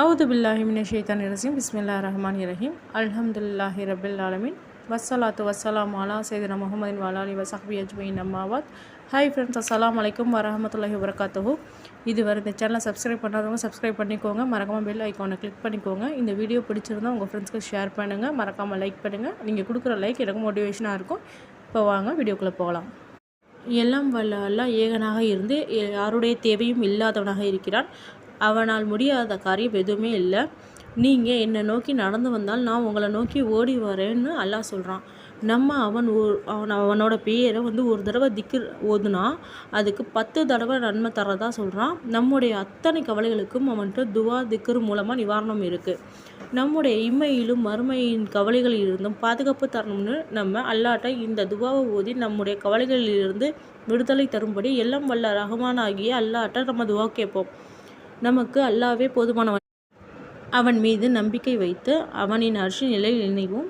அவுது பில்லாஹி மின ரசீம் பிஸ்மில்லா ரஹ்மான் இரஹீம் அல்ஹம்துல்லாஹி ரபில் ஆலமின் வஸ்ஸலாத்து வசலாம் அலா சைதன முகமதின் வாலாலி வசஹபி அஜ்மயின் அம்மாவாத் ஹாய் ஃப்ரெண்ட்ஸ் அஸ்ஸலாம் வலைக்கம் வரமத்துல்லாஹி வரகாத்துஹு இது வரை இந்த சேனலை சப்ஸ்கிரைப் பண்ணாதவங்க சப்ஸ்கிரைப் பண்ணிக்கோங்க. மறக்காமல் பெல் ஐக்கானை கிளிக் பண்ணிக்கோங்க. இந்த வீடியோ பிடிச்சிருந்தா உங்கள் ஃப்ரெண்ட்ஸ்க்கு ஷேர் பண்ணுங்கள் மறக்காமல் லைக் பண்ணுங்கள் நீங்கள் கொடுக்குற லைக் எனக்கு மோட்டிவேஷனாக இருக்கும். இப்போ வாங்க வீடியோக்குள்ளே போகலாம். எல்லாம் வல்ல அல்லாஹ் ஏகனாக இருந்து யாருடைய தேவையும் இல்லாதவனாக இருக்கிறான். அவனால் முடியாத காரியம் எதுவுமே இல்லை. நீங்கள் என்னை நோக்கி நடந்து வந்தால் நான் உங்களை நோக்கி ஓடி வரேன்னு அல்லாஹ் சொல்கிறான் நம்ம அவன் அவன் அவனோட பேரை வந்து ஒரு தடவை திக்கு ஓதுனா அதுக்கு பத்து தடவை நன்மை தரதா சொல்கிறான் நம்முடைய அத்தனை கவலைகளுக்கும் அவன்கிட்ட துவா திக்கர் மூலமாக நிவாரணம் இருக்குது நம்முடைய இம்மையிலும் மறுமையின் கவலைகளில் இருந்தும் பாதுகாப்பு தரணும்னு நம்ம அல்லாட்ட இந்த துவாவை ஓதி நம்முடைய கவலைகளிலிருந்து விடுதலை தரும்படி எல்லாம் வல்ல ரகமானாகிய அல்லாட்ட நம்ம துவா கேட்போம். நமக்கு அல்லாவே போதுமானவன். அவன் மீது நம்பிக்கை வைத்து அவனின் அரிசி நிலையில் இணைவும்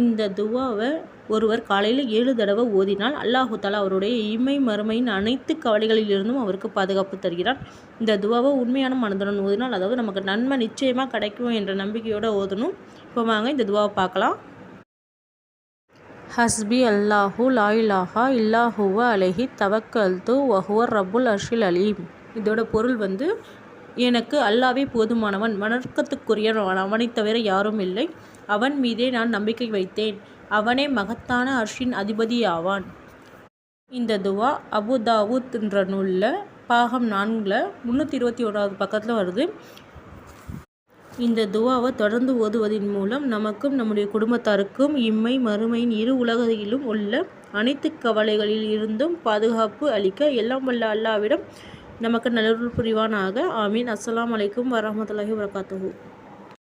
இந்த துவாவை ஒருவர் காலையில் ஏழு தடவை ஓதினால் அல்லாஹு தாலா அவருடைய இம்மை மறுமையின் அனைத்து கவலைகளிலிருந்தும் அவருக்கு பாதுகாப்பு தருகிறான் இந்த துவாவை உண்மையான மனதுடன் ஓதினால் அதாவது நமக்கு நன்மை நிச்சயமாக கிடைக்கும் என்ற நம்பிக்கையோடு ஓதணும். இப்போ வாங்க இந்த துவாவை பார்க்கலாம். ஹஸ்பி அல்லாஹூ லாயிலாஹா இல்லாஹுவ அலஹி தவக்கல் து வஹுவர் ரபுல் அஷில் அலீம். இதோட பொருள் வந்து எனக்கு அல்லாவே போதுமானவன். வணக்கத்துக்குரியவன் அவனை தவிர யாரும் இல்லை. அவன் மீதே நான் நம்பிக்கை வைத்தேன். அவனே மகத்தான அர்ஷின் அதிபதியாவான். இந்த துவா அபுதாவுத் என்ற நூலில் பாகம் நான்கில் முந்நூற்றி இருபத்தி ஒன்றாவது பக்கத்தில் வருது. இந்த துவாவை தொடர்ந்து ஓதுவதன் மூலம் நமக்கும் நம்முடைய குடும்பத்தாருக்கும் இம்மை மறுமையின் இரு உலகிலும் உள்ள அனைத்து கவலைகளில் இருந்தும் பாதுகாப்பு அளிக்க எல்லாம் வல்ல அல்லாவிடம் நமக்கு நல்லருள் புரிவானாக. ஆமீன். அஸ்லாம் வலைக்கம் வரமத்துல்லாஹி வரகாத்துஹூ